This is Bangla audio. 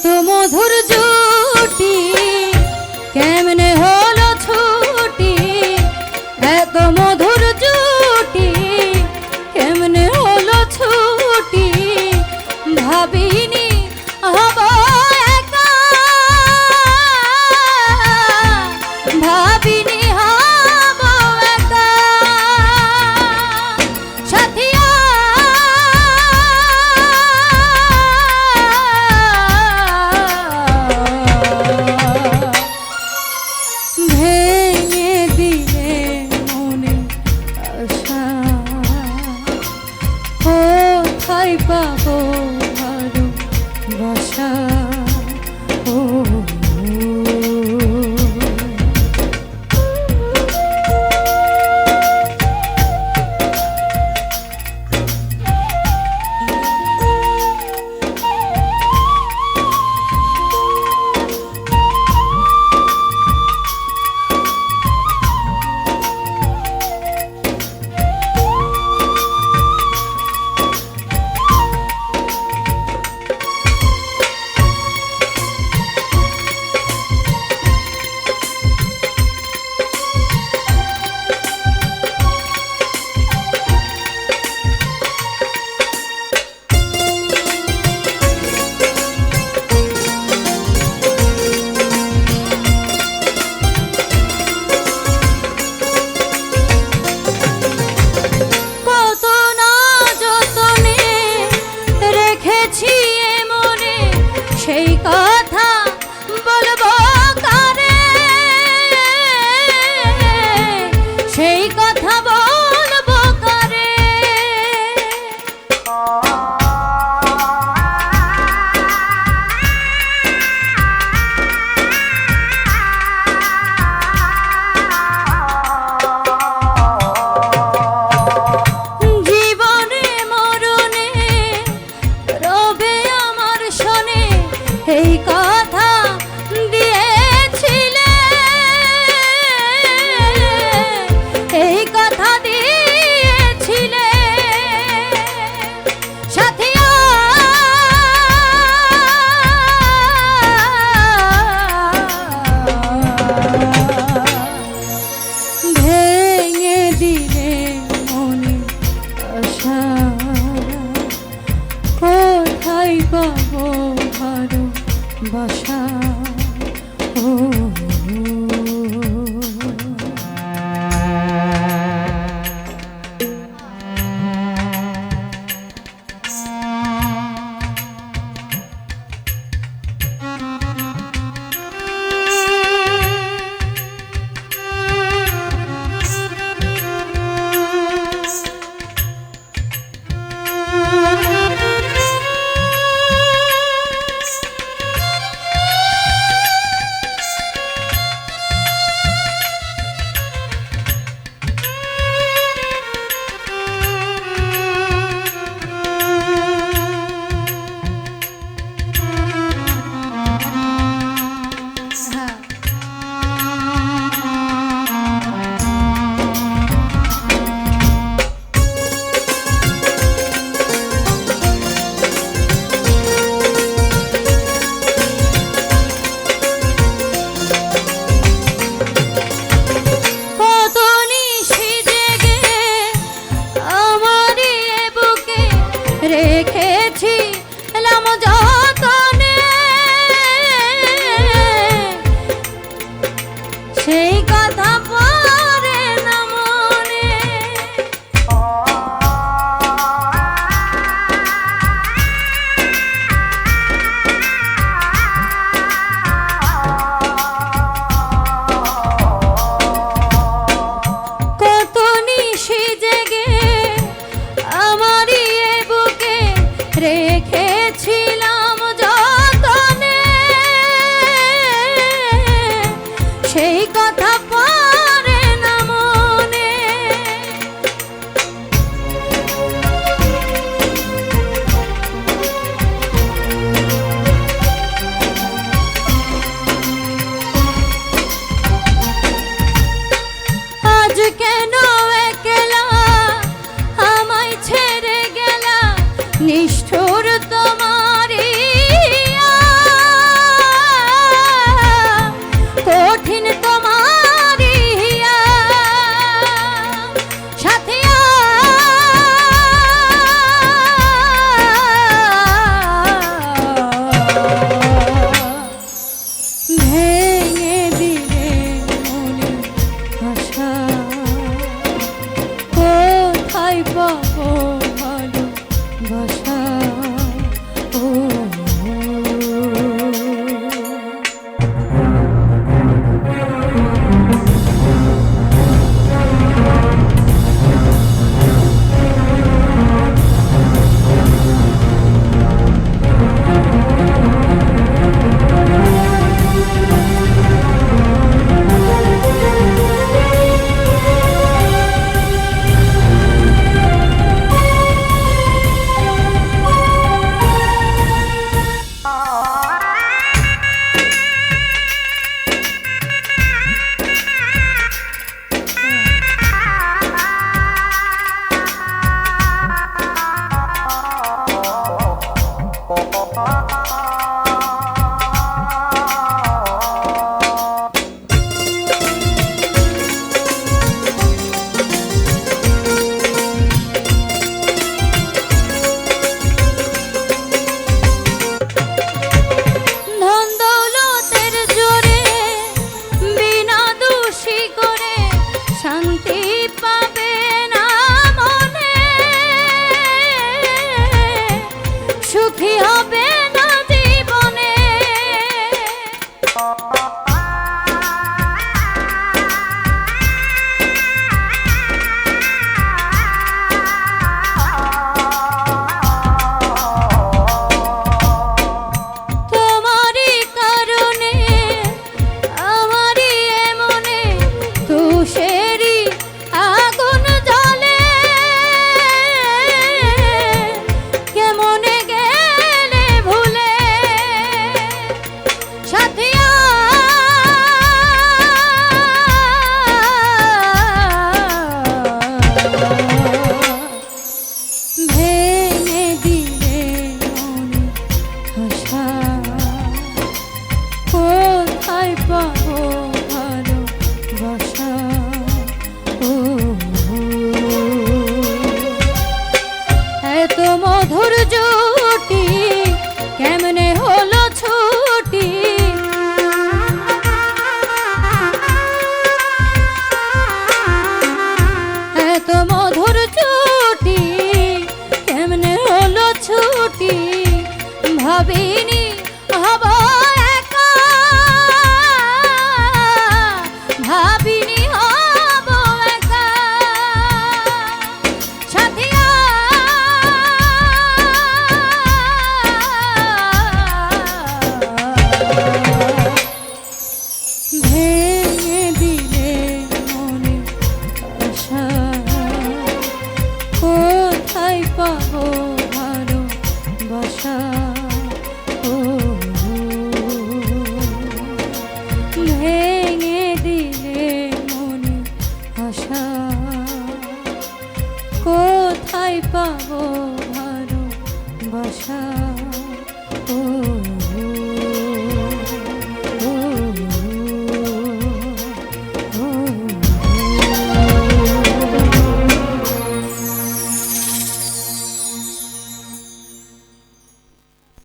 এত মধুর জুটি কেমনে হলো ছুটি? এত মধুর জুটি কেমনে হলো ছুটি? ভাবিনি হবা সেই কথা কঠিন তোমার সাথে ভেঙে দিলে মনে আশা। কোথায় পাবো? Shah.